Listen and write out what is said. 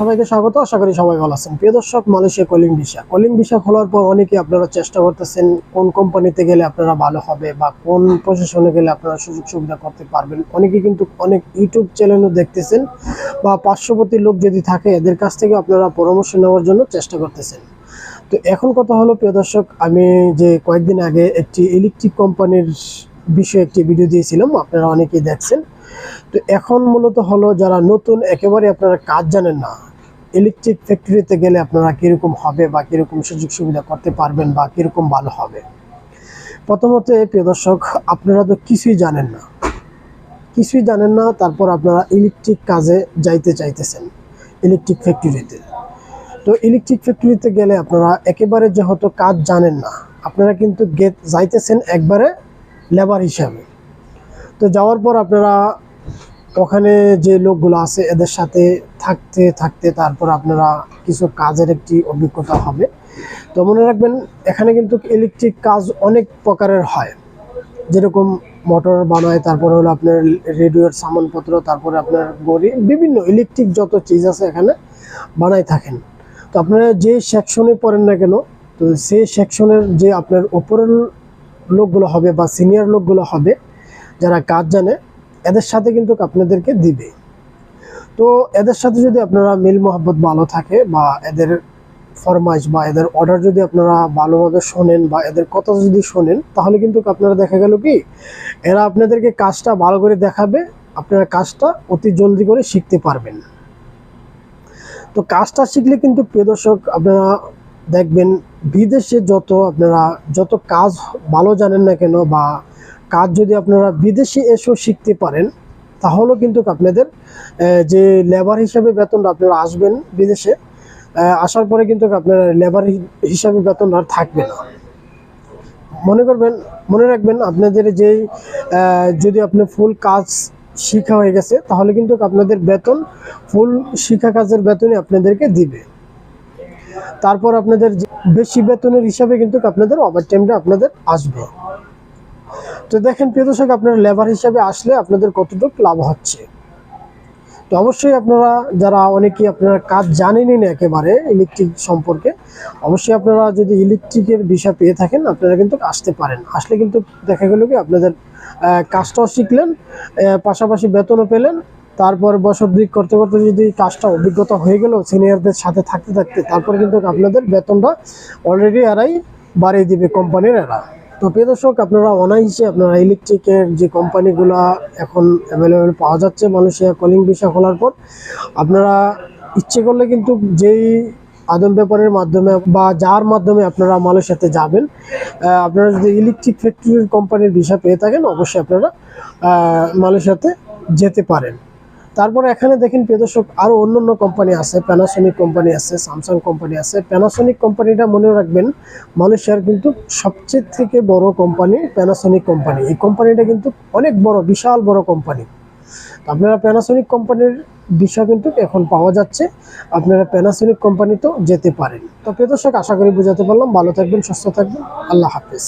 সবাইকে স্বাগত। আশা করি সবাই ভালো আছেন। প্রিয় দর্শক, Malaysia calling visa. Calling visa খোলার পর অনেকে আপনারা চেষ্টা করতেছেন কোন কোম্পানিতে গেলে আপনারা ভালো হবে বা কোন প্রশাসনে গেলে আপনারা সুযোগ সুবিধা করতে পারবেন। অনেকে কিন্তু অনেক ইউটিউব চ্যানেলও দেখতেছেন বা পার্শ্ববর্তী লোক যদি থাকে, এদের কাছ থেকে আপনারা পরামর্শ নেওয়ার জন্য চেষ্টা করতেছেন। তো এখন কথা হলো, প্রিয় দর্শক, আমি যে কয়েকদিন আগে একটি ইলেকট্রিক কোম্পানির বিষয়ে একটি ভিডিও দিয়েছিলাম, আপনারা অনেকেই দেখছেন। তো এখন মূলত হলো যারা নতুন, একেবারে আপনারা কাজ জানেন না ইলেকট্রিক ফ্যাক্টরিতে গেলে আপনারা কীরকম হবে বা কীরকম সুযোগ সুবিধা করতে পারবেন বা কীরকম ভালো হবে? প্রথমত, প্রিয় দর্শক, আপনারা তো কিছুই জানেন না। কিছুই জানেন না, তারপর আপনারা ইলেকট্রিক কাজে যাইতে চাইতেছেন ইলেকট্রিক ফ্যাক্টরিতে তো। ইলেকট্রিক ফ্যাক্টরিতে গেলে আপনারা একেবারে যেহেতু কাজ জানেন না, আপনারা কিন্তু যাইতেছেন একবারে লেবার হিসাবে। তো যাওয়ার পর আপনারা ওখানে যে লোকগুলো আছে, এদের সাথে থাকতে থাকতে তারপর আপনারা কিছু কাজের একটি অভিজ্ঞতা হবে। তো মনে রাখবেন, এখানে কিন্তু ইলেকট্রিক কাজ অনেক প্রকারের হয়। যেরকম মোটর বানায়, তারপরে হলো আপনার রেডিওর সামানপত্র, তারপরে আপনার গড়ি, বিভিন্ন ইলেকট্রিক যত চিজ আছে এখানে বানায় থাকেন। তো আপনারা যে সেকশনে পড়েন না কেন, তো সেই সেকশনের যে আপনার ওপরের লোকগুলো হবে বা সিনিয়র লোকগুলো হবে, যারা কাজ জানে, এদের সাথে কিন্তু আপনাদেরকে দিবে। তো এদের সাথে যদি আপনারা মিল মোহাব্বত ভালো থাকে বা এদের ফরমাইশ বা এদের অর্ডার যদি আপনারা ভালোভাবে শোনেন বা এদের কথা যদি শোনেন, তাহলে কিন্তু আপনারা দেখা গেল কি, এরা আপনাদেরকে কাজটা ভালো করে দেখাবে, আপনারা কাজটা অতি জলদি করে শিখতে পারবেন। তো কাজটা শিখলে কিন্তু প্রিয় দর্শক, আপনারা দেখবেন বিদেশে যত আপনারা যত কাজ ভালো জানেন না কেন বা কাজ যদি আপনারা বিদেশে এসেও শিখতে পারেন তাহলেও কিন্তু আপনাদের যে লেবার হিসাবে বেতনটা আপনারা আসবেন বিদেশে আসার পরে কিন্তু আপনারা লেবার হিসাবে বেতন আর থাকবে না। মনে করবেন মনে রাখবেন আপনাদের আহ, যদি আপনি ফুল কাজ শিখা হয়ে গেছে তাহলে কিন্তু আপনাদের বেতন ফুল শিখা কাজের বেতনই আপনাদেরকে দিবে। তারপর আপনাদের বেশি বেতনের হিসাবে কিন্তু আপনাদের ওভার টাইমটা আপনাদের আসবে। তো দেখেন, প্রিয় দর্শক, আপনারা লেবার হিসাবে আসলে আপনাদের কতটুকু লাভ হচ্ছে। তো অবশ্যই আপনারা যারা অনেকেই আপনারা কাজ জানেনই না একেবারে ইলেকট্রিক সম্পর্কে, অবশ্যই আপনারা যদি ইলেকট্রিকের বিষয় পেয়ে থাকেন, আপনারা কিন্তু আসতে পারেন। আসলে কিন্তু দেখা গেল কি, আপনাদের কাজটাও শিখলেন পাশাপাশি বেতনও পেলেন তারপর বছর দুই করতে করতে যদি কাজটা অভিজ্ঞতা হয়ে গেল সিনিয়রদের সাথে থাকতে থাকতে তারপরে কিন্তু আপনাদের বেতনটা অলরেডি এরাই বাড়িয়ে দিবে কোম্পানির এরা। তো প্রিয় দর্শক আপনারা অনায়াসে আপনারা ইলেকট্রিকের যে কোম্পানিগুলো এখন অ্যাভেলেবেল পাওয়া যাচ্ছে মালয়েশিয়া কলিং ভিসা খোলার পর আপনারা ইচ্ছে করলে কিন্তু যেই আদম ব্যাপারের মাধ্যমে বা যার মাধ্যমে আপনারা মালয়েশিয়াতে যাবেন আপনারা যদি ইলেকট্রিক ফ্যাক্টরির কোম্পানির ভিসা পেয়ে থাকেন অবশ্যই আপনারা আহ, মালয়েশিয়াতে যেতে পারেন। তারপরে এখানে দেখেন প্রিয় দর্শক আরও অন্য অন্য কোম্পানি আছে প্যানাসোনিক কোম্পানি আছে স্যামসাং কোম্পানি আছে। প্যানাসোনিক কোম্পানিটা মনে রাখবেন মালয়েশিয়ার কিন্তু সবচেয়ে থেকে বড় কোম্পানি প্যানাসোনিক কোম্পানি এই কোম্পানিটা কিন্তু অনেক বড়, বিশাল বড় কোম্পানি আপনারা প্যানাসোনিক কোম্পানির বিষয় কিন্তু এখন পাওয়া যাচ্ছে, আপনারা প্যানাসোনিক কোম্পানিতেও যেতে পারেন। তো প্রিয় দর্শক, আশা করি বোঝাতে পারলাম। ভালো থাকবেন, সুস্থ থাকবেন। আল্লাহ হাফেজ।